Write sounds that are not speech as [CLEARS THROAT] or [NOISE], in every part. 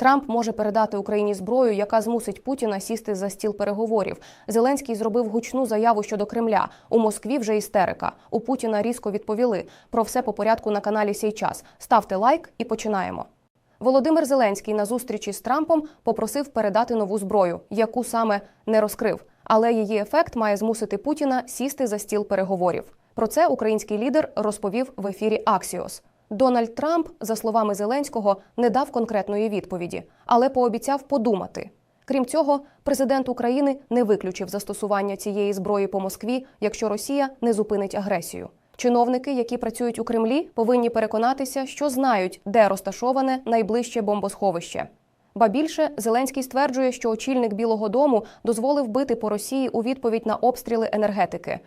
Трамп може передати Україні зброю, яка змусить Путіна сісти за стіл переговорів. Зеленський зробив гучну заяву щодо Кремля. У Москві вже істерика. У Путіна різко відповіли. Про все по порядку на каналі Сей час. Ставте лайк і починаємо. Володимир Зеленський на зустрічі з Трампом попросив передати нову зброю, яку саме не розкрив. Але її ефект має змусити Путіна сісти за стіл переговорів. Про це український лідер розповів в ефірі Аксіос. Дональд Трамп, за словами Зеленського, не дав конкретної відповіді, але пообіцяв подумати. Крім цього, президент України не виключив застосування цієї зброї по Москві, якщо Росія не зупинить агресію. Чиновники, які працюють у Кремлі, повинні переконатися, що знають, де розташоване найближче бомбосховище. Ба більше Зеленський стверджує, що очільник Білого Дому дозволив бити по Росії у відповідь на обстріли енергетики.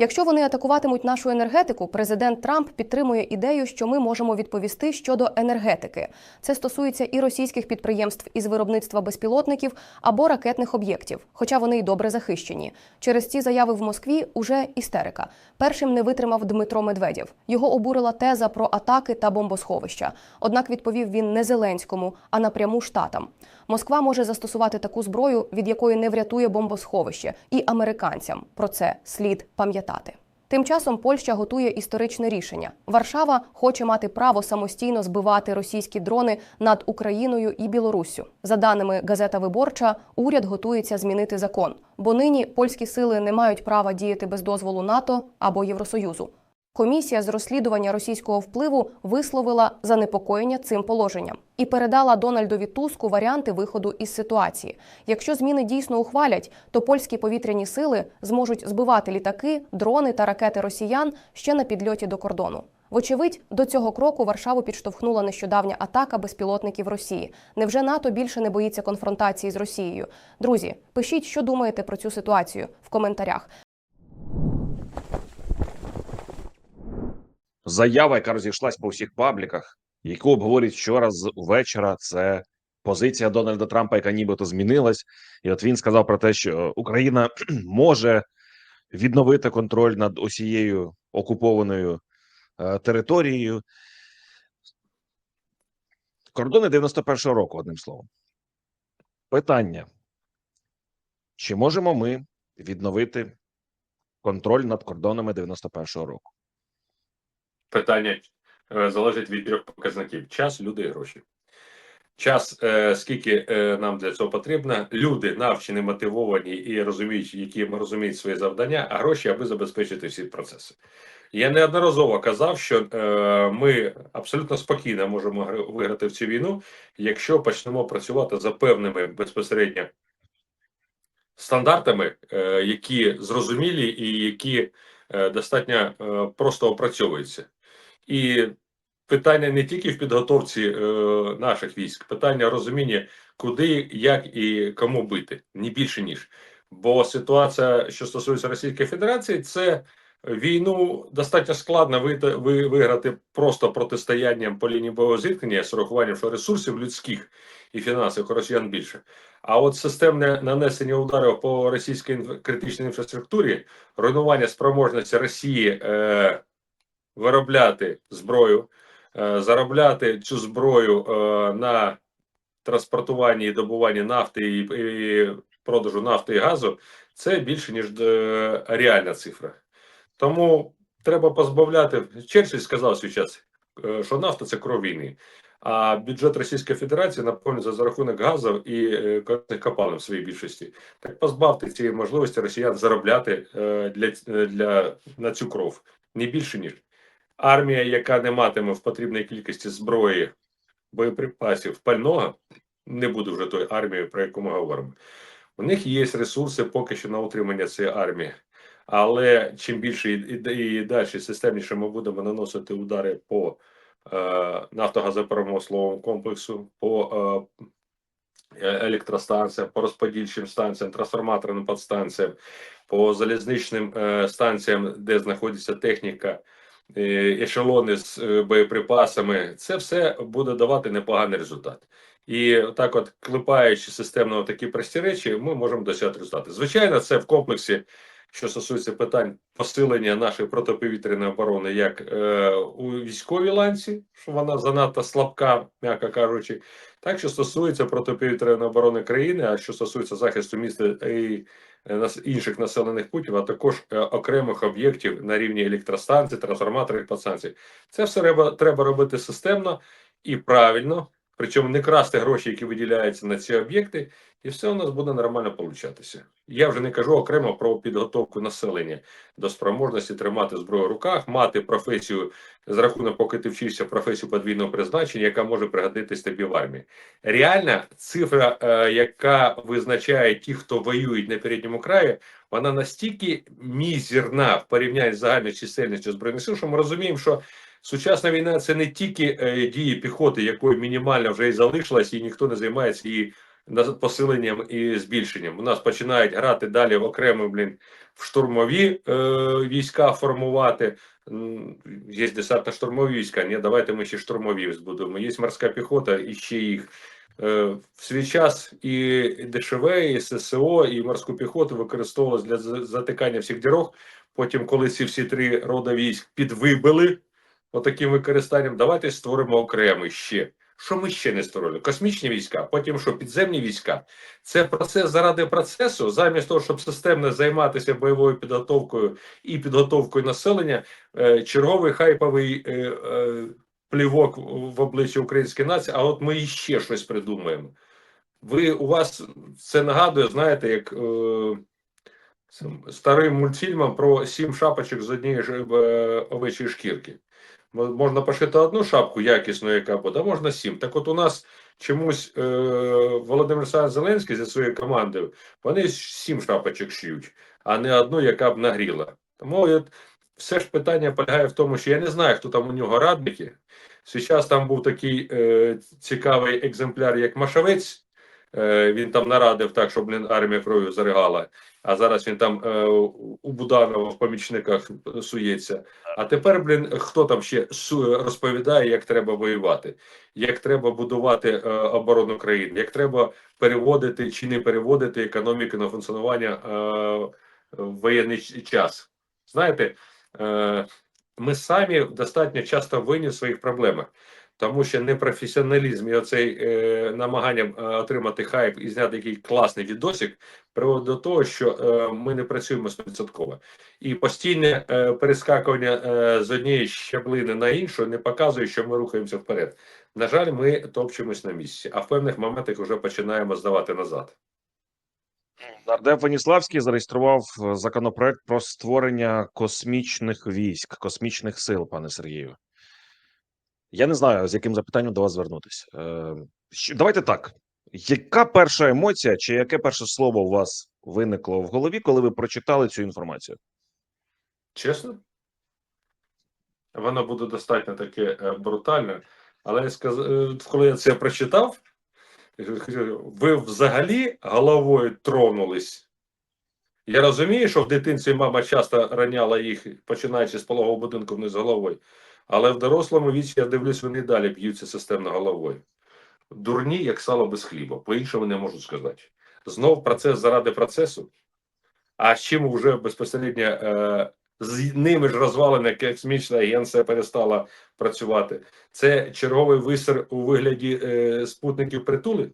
Якщо вони атакуватимуть нашу енергетику, президент Трамп підтримує ідею, що ми можемо відповісти щодо енергетики. Це стосується і російських підприємств із виробництва безпілотників або ракетних об'єктів, хоча вони й добре захищені. Через ці заяви в Москві уже істерика. Першим не витримав Дмитро Медведєв. Його обурила теза про атаки та бомбосховища. Однак відповів він не Зеленському, а напряму штатам. Москва може застосувати таку зброю, від якої не врятує бомбосховище, і американцям про це слід пам'ятати. Тим часом Польща готує історичне рішення. Варшава хоче мати право самостійно збивати російські дрони над Україною і Білоруссю. За даними газета Виборча, уряд готується змінити закон, бо нині польські сили не мають права діяти без дозволу НАТО або Євросоюзу. Комісія з розслідування російського впливу висловила занепокоєння цим положенням і передала Дональдові Туску варіанти виходу із ситуації. Якщо зміни дійсно ухвалять, то польські повітряні сили зможуть збивати літаки, дрони та ракети росіян ще на підльоті до кордону. Вочевидь, до цього кроку Варшаву підштовхнула нещодавня атака безпілотників Росії. Невже НАТО більше не боїться конфронтації з Росією? Друзі, пишіть, що думаєте про цю ситуацію в коментарях. Заява, яка розійшлась по всіх пабліках, яку обговорюють вчора з вечора. Це позиція Дональда Трампа, яка нібито змінилась, і от він сказав про те, що Україна [CLEARS THROAT] може відновити контроль над усією окупованою е, територією. Кордони 91-го року, одним словом. Питання: чи можемо ми відновити контроль над кордонами 91-го року? Питання е, залежить від трьох показників: час, люди і гроші. Час, е, скільки е, нам для цього потрібно, люди навчені, мотивовані і розуміють, які розуміють свої завдання, а гроші, аби забезпечити всі процеси. Я неодноразово казав, що ми абсолютно спокійно можемо виграти в цю війну, якщо почнемо працювати за певними безпосередньо стандартами, які зрозумілі і які достатньо просто опрацьовуються. І питання не тільки в підготовці е, наших військ, питання розуміння, куди, як і кому бити, ні більше ніж. Бо ситуація, що стосується Російської Федерації, це війну достатньо складно виграти просто протистоянням по лінії бойового зіткнення з урахуванням ресурсів людських і фінансових росіян більше. А от системне нанесення ударів по російській критичній інфраструктурі, руйнування спроможності Росії е, виробляти зброю, е, заробляти цю зброю е, на транспортуванні і добуванні нафти і, продажу нафти і газу, це більше ніж е, реальна цифра. Тому треба позбавляти. Черчилль сказав свій час, що нафта це кров війни. А бюджет Російської Федерації наповнюється за рахунок газу і корисних копалин в своїй більшості. Так позбавте цієї можливості росіян заробляти для, для на цю кров не більше ніж армія, яка не матиме в потрібній кількості зброї, боєприпасів, пального, не буде вже тою армією, про яку ми говоримо. У них є ресурси поки що на утримання цієї армії. Але чим більше і, і, і далі системніше ми будемо наносити удари по е, нафтогазопромисловому комплексу, по е, е- електростанціям, по розподільчим станціям, трансформаторним підстанціям, по залізничним е, станціям, де знаходиться техніка, ешелони з е, боєприпасами, це все буде давати непоганий результат. І так, от клепаючи системно такі прості речі, ми можемо досягти результати. Звичайно, це в комплексі що стосується питань посилення нашої протиповітряної оборони, як е, у військовій ланці, що вона занадто слабка, м'яко кажучи, так що стосується протиповітряної оборони країни, а що стосується захисту міста і е, інших населених пунктів, а також е, окремих об'єктів на рівні електростанцій, трансформаторів, підстанцій. Це все треба, треба робити системно і правильно, причому не красти гроші, які виділяються на ці об'єкти, і все у нас буде нормально получатися. Я вже не кажу окремо про підготовку населення до спроможності тримати зброю в руках, мати професію з рахунок, поки ти вчишся професію подвійного призначення, яка може пригодитись тобі в армії. Реальна цифра, е, яка визначає ті, хто воюють на передньому краї, вона настільки мізерна в порівнянні з загальною чисельністю збройних сил, що ми розуміємо, що сучасна війна це не тільки е, дії піхоти, якої мінімально вже і залишилась, і ніхто не займається її посиленням і збільшенням. У нас починають грати далі окремо, блін, в штурмові е, війська формувати. Є десантно-штурмові війська. Ні, давайте ми ще штурмові збудуємо. Є морська піхота і ще їх. Е, В свій час і ДШВ, і ССО, і морську піхоту використовувалось для затикання всіх дірог. Потім, коли ці всі три рода військ підвибили отаким використанням, давайте створимо окремий ще. Що ми ще не створили? Космічні війська, потім що підземні війська. Це процес заради процесу, замість того, щоб системно займатися бойовою підготовкою і підготовкою населення, е, черговий хайповий е, е, плівок в обличчя української нації. А от ми іще щось придумаємо. Ви у вас це нагадує, знаєте, як е, старим мультфільмом про сім шапочок з однієї ж е, овечої шкірки. Мо- Можна пошити одну шапку якісну, яка буде, а можна сім. Так от у нас чомусь е, Володимир Зеленський зі своєю командою, вони сім шапочок шиють, а не одну, яка б нагріла. Тому от, все ж питання полягає в тому, що я не знаю, хто там у нього радники. Зараз там був такий е, цікавий екземпляр, як Машавець. Е, він там нарадив так, щоб блін, армія кров'ю заригала. А зараз він там е, у Буданова в помічниках сується. А тепер, блін, хто там ще розповідає, як треба воювати, як треба будувати е, оборону країни, як треба переводити чи не переводити економіку на функціонування е, в воєнний час. Знаєте, е, ми самі достатньо часто винні в своїх проблемах. Тому що непрофесіоналізм і оцей е, намагання е, отримати хайп і зняти який класний відосик приводить до того, що е, ми не працюємо 100%. І постійне е, перескакування е, з однієї щаблини на іншу не показує, що ми рухаємося вперед. На жаль, ми топчемось на місці, а в певних моментах вже починаємо здавати назад. Нардеп Веніславський зареєстрував е, законопроект про створення космічних військ, космічних сил, пане Сергію. Я не знаю, з яким запитанням до вас звернутися. Е, давайте так. Яка перша емоція, чи яке перше слово у вас виникло в голові, коли ви прочитали цю інформацію? Чесно? Воно буде достатньо таке е, брутальне, але я сказ... е, коли я це прочитав, ви взагалі головою тронулись. Я розумію, що в дитинстві мама часто раняла їх, починаючи з пологового будинку вниз головою. Але в дорослому віці я дивлюсь, вони далі б'ються системно головою. Дурні, як сало без хліба, по-іншому не можу сказати. Знов процес заради процесу. А з чим вже безпосередньо е, з ними ж розвалена космічна агенція перестала працювати. Це черговий висер у вигляді е, спутників притули.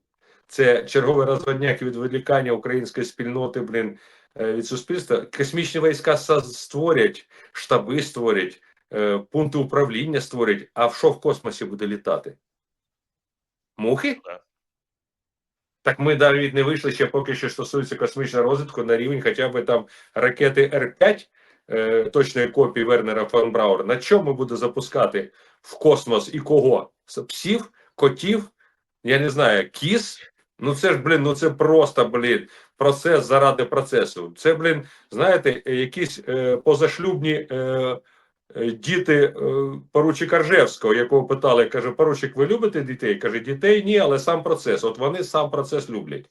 Це черговий розводняк і відволікання української спільноти, блін, е, від суспільства. Космічні війська створять, штаби створять, пункти управління створять. А в що в космосі буде літати? Мухи? Так ми навіть не вийшли ще поки що стосується космічного розвитку на рівень хоча б там ракети Р-5, е, точної копії Вернера фон Брауера. На чому буде запускати в космос і кого? Псів, котів, я не знаю, кіз. Ну це ж, блін, ну це просто, блін, процес заради процесу. Це, блін, знаєте, е, якісь е, позашлюбні е, е, діти е, поручика Ржевського, якого питали, каже, поручик, ви любите дітей? Каже, дітей ні, але сам процес. От вони сам процес люблять.